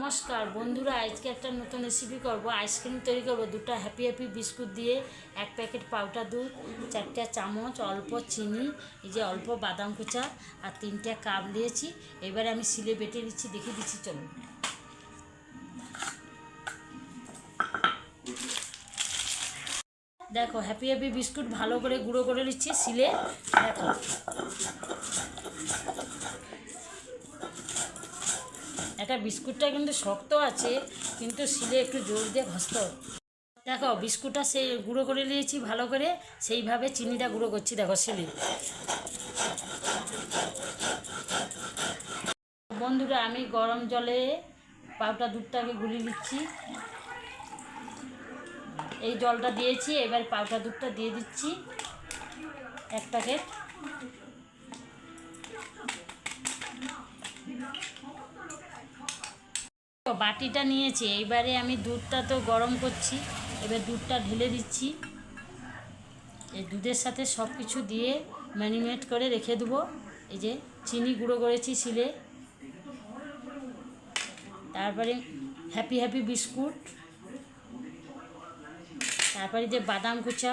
নমস্কার, বন্ধুরা, আজকে একটা নতুন রেসিপি করব। আইসক্রিম তৈরি করব। দুটো হ্যাপি হ্যাপি বিস্কুট দিয়ে এক প্যাকেট পাউডার দুধ, চারটে চামচ অল্প চিনি, এই যে অল্প বাদাম কুচা আর তিনটে কাপ নিয়েছি এবারে আমি সিলে বেটে দিচ্ছি দেখিয়ে দিচ্ছি, চলুন। দেখো হ্যাপি হ্যাপি বিস্কুট ভালো করে গুঁড়ো করে নিচ্ছি সিলে দেখো। একটা বিস্কুটটা কিন্তু শক্ত আছে, কিন্তু শিলে একটু জোর দিয়ে ঘষতে দেখো, বিস্কুটটা সেই গুঁড়ো করে নিয়েছি ভালো করে, সেইভাবে চিনিটা গুঁড়ো করছি, দেখো শিলে। বন্ধুরা, আমি গরম জলে পাউটা দুধটাকে গুলি দিচ্ছি। এই জলটা দিয়েছি, এবার পাউটা দুধটা দিয়ে দিচ্ছি। এক বাটিটা নিয়েছি, এইবারে আমি দুধটা তো গরম করছি, এবার দুধটা ঢেলে দিচ্ছি। এই দুধের সাথে সব কিছু দিয়ে ম্যারিনেট করে রেখে দেবো। এই যে চিনি গুঁড়ো করেছি শিলে। তারপরে হ্যাপি হ্যাপি বিস্কুট। তারপরে যে বাদাম কুচা।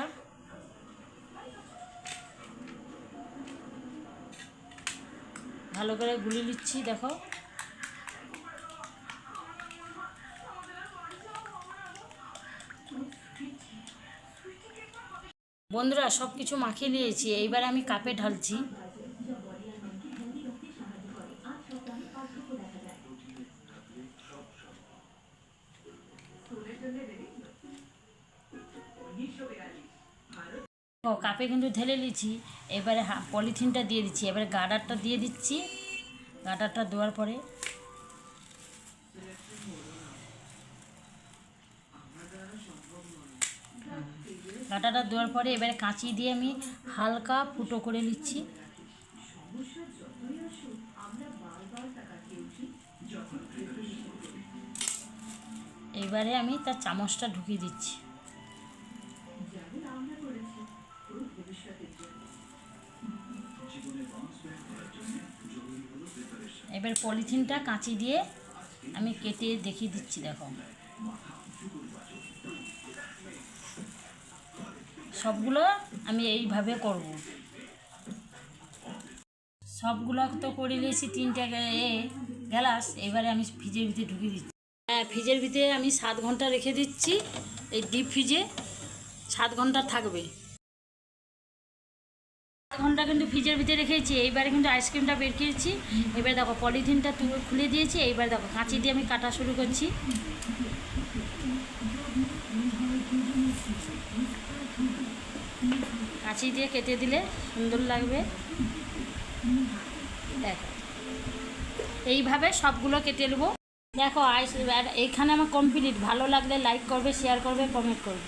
ভালো করে গুলি নিচ্ছি, দেখো। বন্ধুরা সব কিছু মাখিয়ে নিয়েছি। এইবার আমি কাপে ঢালছি। কাপে কিন্তু ঢেলে নিয়েছি। এবারে পলিথিনটা দিয়ে দিচ্ছি। এবারে গার্ডারটা দিয়ে দিচ্ছি। গার্ডারটা দেওয়ার পরে কাঁটাটা দেওয়ার পরে এবারে কাঁচি দিয়ে আমি হালকা ফুটো করে নিচ্ছি। এবারে আমি তার চামচটা ঢুকিয়ে দিচ্ছি। এবার পলিথিনটা কাঁচি দিয়ে আমি কেটে দেখিয়ে দিচ্ছি, দেখো। সবগুলো আমি এইভাবে করব। সবগুলো তো করে নিয়েছি, তিনটে গে- এ, গ্যালাস। এবারে আমি ফ্রিজের ভিতরে ঢুকিয়ে দিচ্ছি। হ্যাঁ ফ্রিজের ভিতরে আমি সাত ঘণ্টা রেখে দিচ্ছি। এই ডিপ ফ্রিজে সাত ঘণ্টা থাকবে। ঘণ্টা কিন্তু ফ্রিজের ভিতরে রেখেছি। এইবারে কিন্তু আইসক্রিমটা বের করেছি। এবার দেখো, পলিথিনটা তুলে খুলে দিয়েছি। এইবার দেখো, কাঁচি দিয়ে আমি কাটা শুরু করছি। কাঁচি দিয়ে কেটে দিলে সুন্দর লাগবে। দেখো। এইভাবে সবগুলো কেটে নেব। দেখো এইখানে আমার কমপ্লিট ভালো লাগলে লাইক করবে শেয়ার করবে কমেন্ট করবে।